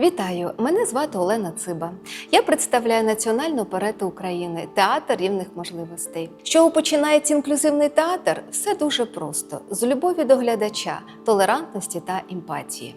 Вітаю! Мене звати Олена Циба. Я представляю Національну оперету України театр рівних можливостей. З чого починається інклюзивний театр? Все дуже просто: з любові до глядача, толерантності та емпатії.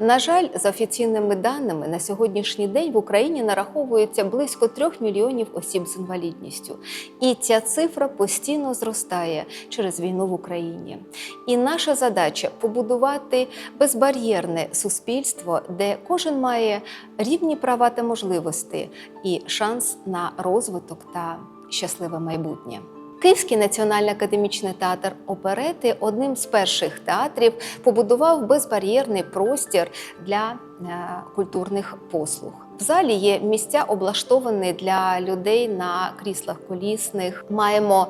На жаль, за офіційними даними, на сьогоднішній день в Україні нараховується близько трьох мільйонів осіб з інвалідністю, і ця цифра постійно зростає через війну в Україні. І наша задача побудувати безбар'єрне суспільство, де кожен має рівні права та можливості і шанс на розвиток та щасливе майбутнє. Київський національний академічний театр оперети одним з перших театрів побудував безбар'єрний простір для е, культурних послуг. В залі є місця облаштовані для людей на кріслах колісних. Маємо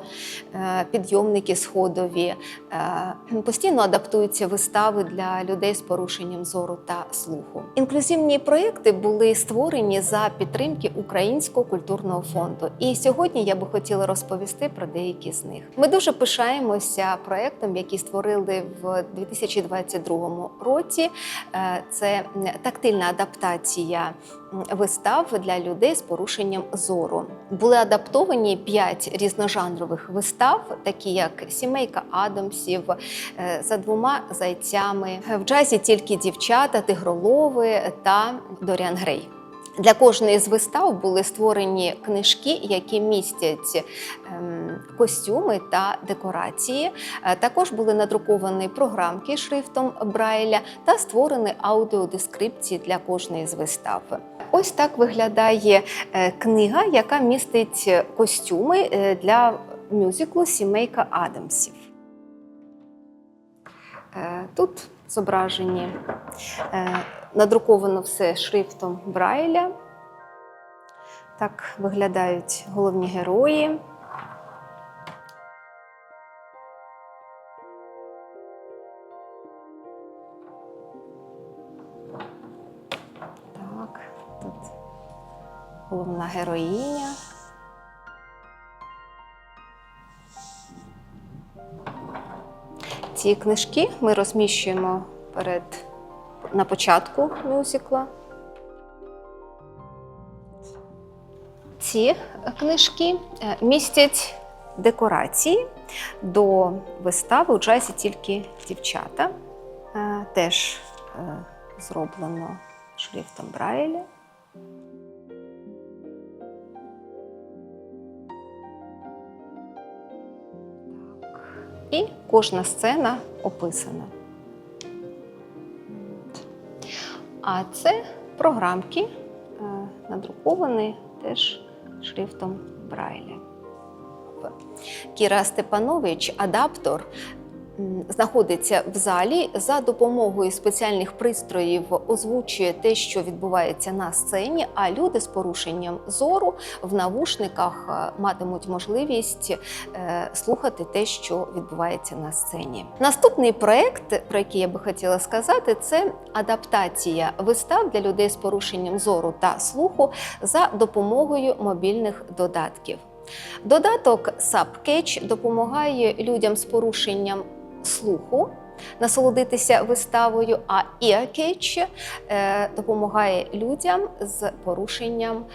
е, підйомники сходові, е, постійно адаптуються вистави для людей з порушенням зору та слуху. Інклюзивні проекти були створені за підтримки Українського культурного фонду. І сьогодні я би хотіла розповісти про деякі з них. Ми дуже пишаємося проектом, який створили в 2022 році. Е, Це тактильна адаптація вистав для людей з порушенням зору. Були адаптовані п'ять різножанрових вистав, такі як Сімейка Адамсів е, за двома зайцями. В джазі тільки дівчата, тигролови та Доріан Грей. Для кожної з вистав були створені книжки, які містять ем, костюми та декорації. Е, Також були надруковані програмки шрифтом Брайля та створені аудіодескрипції для кожної з вистав. Ось так виглядає е, книга, яка містить костюми е, для мюзиклу Сімейка Адамсів. Е, Тут зображені надруковано все шрифтом Брайля. Так виглядають головні герої. Головна героїня. Ці книжки ми розміщуємо перед на початку мюзикла. Ці книжки е, містять декорації до вистави у джазі тільки дівчата. Е, Теж е, зроблено шрифтом Брайля. І кожна сцена описана. А це програмки, е, надруковані теж шрифтом Брайля. Кіра Степанович, адаптор, знаходиться в залі за допомогою спеціальних пристроїв, озвучує те, що відбувається на сцені. А люди з порушенням зору в навушниках е, матимуть можливість е, слухати те, що відбувається на сцені. Наступний проект, про який я би хотіла сказати, це адаптація вистав для людей з порушенням зору та слуху за допомогою мобільних додатків. Додаток SubCatch допомагає людям з порушенням слуху насолодитися виставою, а EarCatch е, допомагає людям з порушенням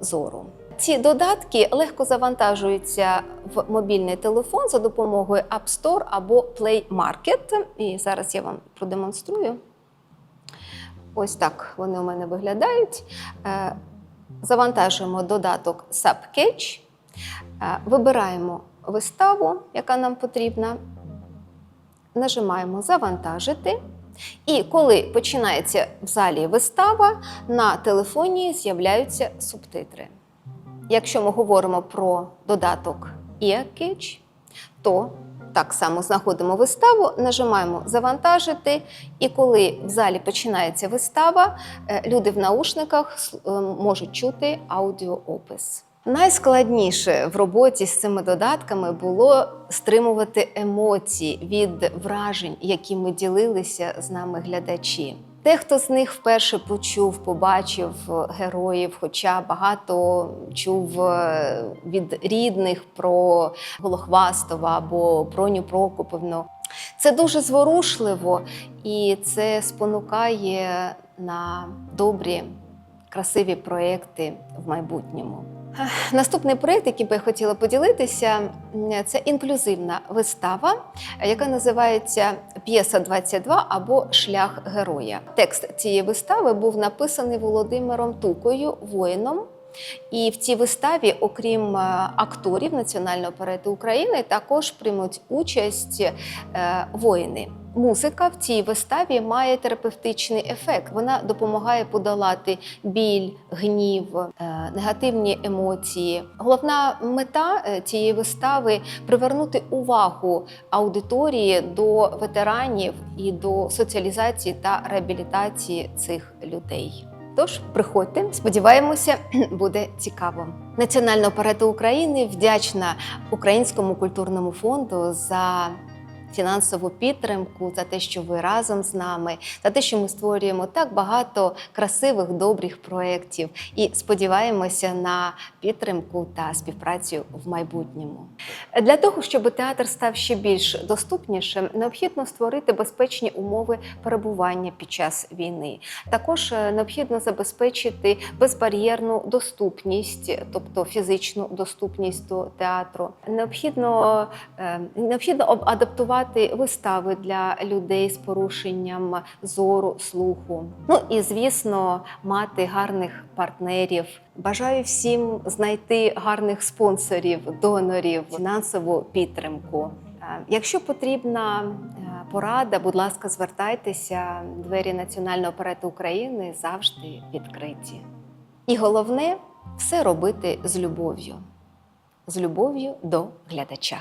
зору. Ці додатки легко завантажуються в мобільний телефон за допомогою App Store або Play Market. І зараз я вам продемонструю. Ось так вони у мене виглядають. Е, Завантажуємо додаток SubCatch, е, вибираємо виставу, яка нам потрібна, нажимаємо Завантажити. І коли починається в залі вистава, на телефоні з'являються субтитри. Якщо ми говоримо про додаток EarCatch, то так само знаходимо виставу, нажимаємо Завантажити, і коли в залі починається вистава, е, люди в наушниках е, можуть чути аудіоопис. Найскладніше в роботі з цими додатками було стримувати емоції від вражень, якими ділилися з нами глядачі. Дехто з них вперше почув, побачив героїв, хоча багато чув е, від рідних про Голохвастова або Броню Прокоповну. Це дуже зворушливо і це спонукає на добрі, красиві проекти в майбутньому. Наступний проєкт, яким би я хотіла поділитися, це інклюзивна вистава, яка називається П'єса 22 або Шлях героя. Текст цієї вистави був написаний Володимиром Тукою, воїном. І в цій виставі, окрім е, акторів Національної оперети України, також приймуть участь е, воїни. Музика в цій виставі має терапевтичний ефект. Вона допомагає подолати біль, гнів, е, негативні емоції. Головна мета е, цієї вистави привернути увагу аудиторії до ветеранів і до соціалізації та реабілітації цих людей. Тож приходьте, сподіваємося, буде цікаво. Національна оперета України вдячна Українському культурному фонду за фінансову підтримку, за те, що ви разом з нами, за те, що ми створюємо так багато красивих, добрих проєктів і сподіваємося на підтримку та співпрацю в майбутньому. Для того, щоб театр став ще більш доступнішим, необхідно створити безпечні умови перебування під час війни. Також е, необхідно забезпечити безбар'єрну доступність, тобто фізичну доступність до театру. Необхідно, е, необхідно об- адаптувати вистави для людей з порушенням зору, слуху. Ну і звісно, мати гарних партнерів. Бажаю всім знайти гарних спонсорів, донорів, фінансову підтримку. Е, Якщо потрібна е, порада, будь ласка, звертайтеся. Двері Національної оперети України завжди відкриті. І головне все робити з любов'ю, з любов'ю до глядача.